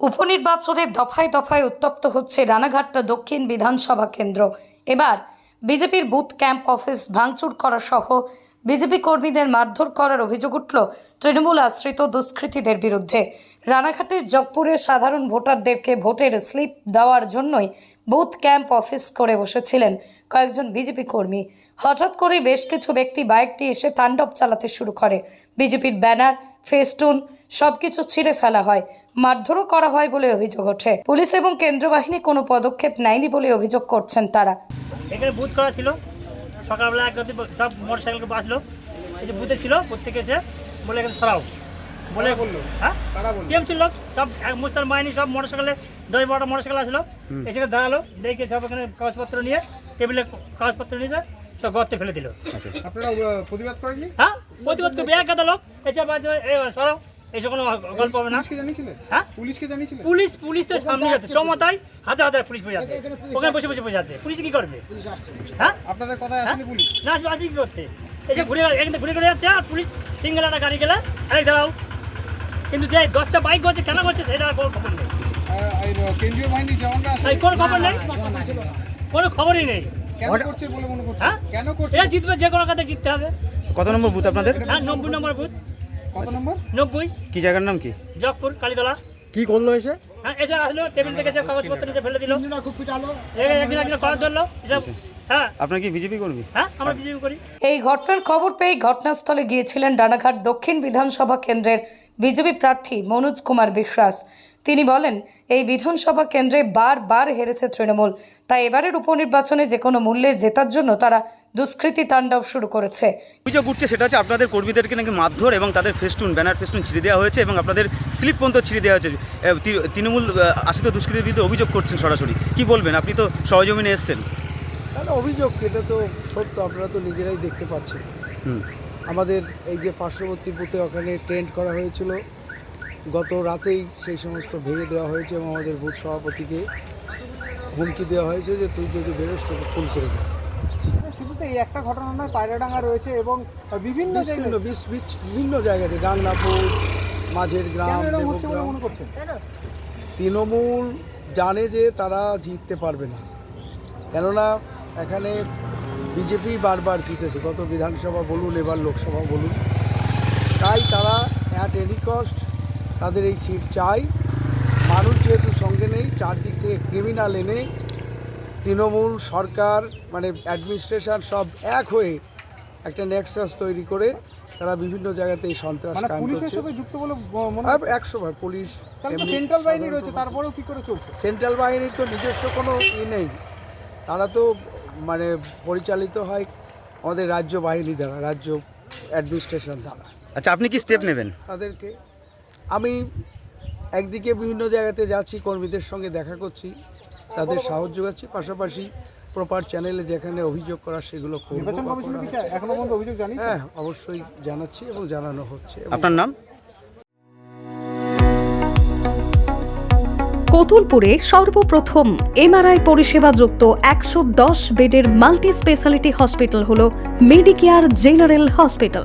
উপনির্বাচনে দফায় দফায় উত্তপ্ত হচ্ছে রানাঘাটটা দক্ষিণ বিধানসভা কেন্দ্র। এবার বিজেপির বুথ ক্যাম্প অফিস ভাঙচুর করা সহ বিজেপি কর্মীদের মারধর করার অভিযোগ উঠল তৃণমূল আশ্রিত দুষ্কৃতীদের বিরুদ্ধে। রানাঘাটের জগপুরে সাধারণ ভোটারদেরকে ভোটের স্লিপ দেওয়ার জন্যই বুথ ক্যাম্প অফিস করে বসেছিলেন কয়েকজন বিজেপি কর্মী। হঠাৎ করে বেশ কিছু ব্যক্তি বাইকটি এসে তাণ্ডব চালাতে শুরু করে। বিজেপির ব্যানার, ফেস্টুন সবকিছু ছিঁড়ে ফেলা হয়। মারধরও করা হয় বলে অভিযোগ ওঠে। পুলিশ এবং কেন্দ্র বাহিনী কোনো পদক্ষেপ নেয়নি বলে অভিযোগ করছেন তারা। এখানে বুথ করা ছিল। সকালবেলা এক সব মোটর সাইকেল বাসলো এই যে বুথে ছিল প্রত্যেকে এসে বলে এখানে সরাও। বলে বলল? হ্যাঁ? কেম ছিল সব এক মুস্তার মাইনি সব মোটর সাইকেলে দশ বারোটা মোটর সাইকেল আসলো এসে দাঁড়াল দেখে সব এখানে কাগজপত্র নিয়ে টেবিলে কাগজপত্র নিয়ে যায় সব গর্তে ফেলে দিল। আপনারা প্রতিবাদ করেননি? হ্যাঁ প্রতিবাদ করবে। এক গাদা লোক এসে সরাও। এসব কোনো গল্প হবে না। হ্যাঁ? পুলিশকে জানিয়েছিলেন পুলিশ পুলিশ তো সামনে যাচ্ছে চমতায় হাজার হাজার পুলিশ বসে আছে। ওখানে বসে বসে বসে আছে। পুলিশ কি করবে? হ্যাঁ? আপনাদের কথায় আসেনি পুলিশ। না আসবে আসবে কি করতে? এই যে ঘুরে এখানে ঘুরে ঘুরে যাচ্ছে আর পুলিশ সিঙ্গেল একটা গাড়ি গেলে আরে দাঁড়াও। কিন্তু যে দশটা বাইক করছে কেন করছে সেটা আর কোনো খবর নেই। কেন্দ্রীয় বাহিনীর জওয়ানরা কোনো খবর নেই? কোনো খবরই নেই। কেন করছে বলে মনে করছে হ্যাঁ? কেন করছে? এরা জিতবে যে কোনো কাতে জিততে হবে। কত নম্বর বুথ আপনাদের? হ্যাঁ নব্বই নম্বর বুথ। কত নম্বর? নব্বই। কি জায়গার নাম কি? জগপুর কালীতলা। কি করল এসে? হ্যাঁ এসে আসলো টেবিল থেকে সব কাগজপত্র নিচে ফেলে দিল। একদিন একদিন করার ধরলো এসব। হ্যাঁ। আপনার কি বিজেপি কর্মী? হ্যাঁ আমরা বিজেপি করি। এই ঘটনার খবর পেয়ে ঘটনাস্থলে গিয়েছিলেন ডানাঘাট দক্ষিণ বিধানসভা কেন্দ্রের বিজেপি প্রার্থী মনোজ কুমার বিশ্বাস। তিনি বলেন এই বিধানসভা কেন্দ্রে বারবার হেরেছে তৃণমূল। তাই এবারের উপনির্বাচনে যে কোনো মূল্যে জেতার জন্য তারা দুষ্কৃতী তাণ্ডব শুরু করেছে। অভিযোগ উঠছে সেটা হচ্ছে আপনাদের কর্মীদেরকে নাকি মারধর এবং তাদের ফেস্টুন ব্যানার ফেস্টুন ছিঁড়ে দেওয়া হয়েছে এবং আপনাদের স্লিপ পর্যন্ত ছিঁড়ে দেওয়া হয়েছে। তৃণমূল আশ্রিত দুষ্কৃতির বিরুদ্ধে অভিযোগ করছেন সরাসরি। কি বলবেন? আপনি তো সহজমিনে এসছেন। তাহলে অভিযোগ এটা তো সত্য আপনারা তো নিজেরাই দেখতে পাচ্ছেন। হুম। আমাদের এই যে পার্শ্ববর্তী বুথে ওখানে টেন্ট করা হয়েছিল। গত রাতেই সেই সমস্ত ভেঙে দেওয়া হয়েছে এবং আমাদের বুথ সভাপতিকে হুমকি দেওয়া হয়েছে যে তুই যদি বেরোস তোকে খুন করে দেবে। শুধু তো এই একটা ঘটনা নয় পায়রাডাঙ্গা রয়েছে এবং বিভিন্ন বিভিন্ন জায়গাতে গাংনাপুর মাঝের গ্রাম তৃণমূল জানে যে তারা জিততে পারবে না। কেননা এখানে বিজেপি বারবার জিতেছে গত বিধানসভা বলুন এবার লোকসভা বলুন। তাই তারা অ্যাট এনি কস্ট তাদের এই সিট চাই। মানুষ যেহেতু সঙ্গে নেই চারদিক থেকে ক্রিমিনাল এনে তৃণমূল সরকার মানে অ্যাডমিনিস্ট্রেশন সব এক হয়ে একটা নেক্সাস তৈরি করে তারা বিভিন্ন জায়গাতে এই সন্ত্রাস মানে করছে। মনে একশো বার পুলিশ সেন্ট্রাল বাহিনী রয়েছে তারপরেও কি করে চলছে? সেন্ট্রাল বাহিনীর তো নিজস্ব কোনো ই নেই। তারা তো মানে পরিচালিত হয় আমাদের রাজ্য বাহিনী দ্বারা রাজ্য অ্যাডমিনিস্ট্রেশন দ্বারা। আচ্ছা আপনি কি স্টেপ নেবেন? তাদেরকে আমি একদিকে বিভিন্ন জায়গাতে যাচ্ছি কর্মীদের সঙ্গে দেখা করছি তাদের সাহায্য যোগাচ্ছি পাশাপাশি প্রপার চ্যানেলে যেখানে অভিযোগ করা সেগুলো হ্যাঁ অবশ্যই জানাচ্ছি এবং জানানো হচ্ছে। আপনার নাম? কতুলপুরে সর্বপ্রথম এমআরআই পরিষেবা যুক্ত একশো দশ বেডের মাল্টি স্পেশালিটি হসপিটাল হল মেডিকেয়ার জেনারেল হসপিটাল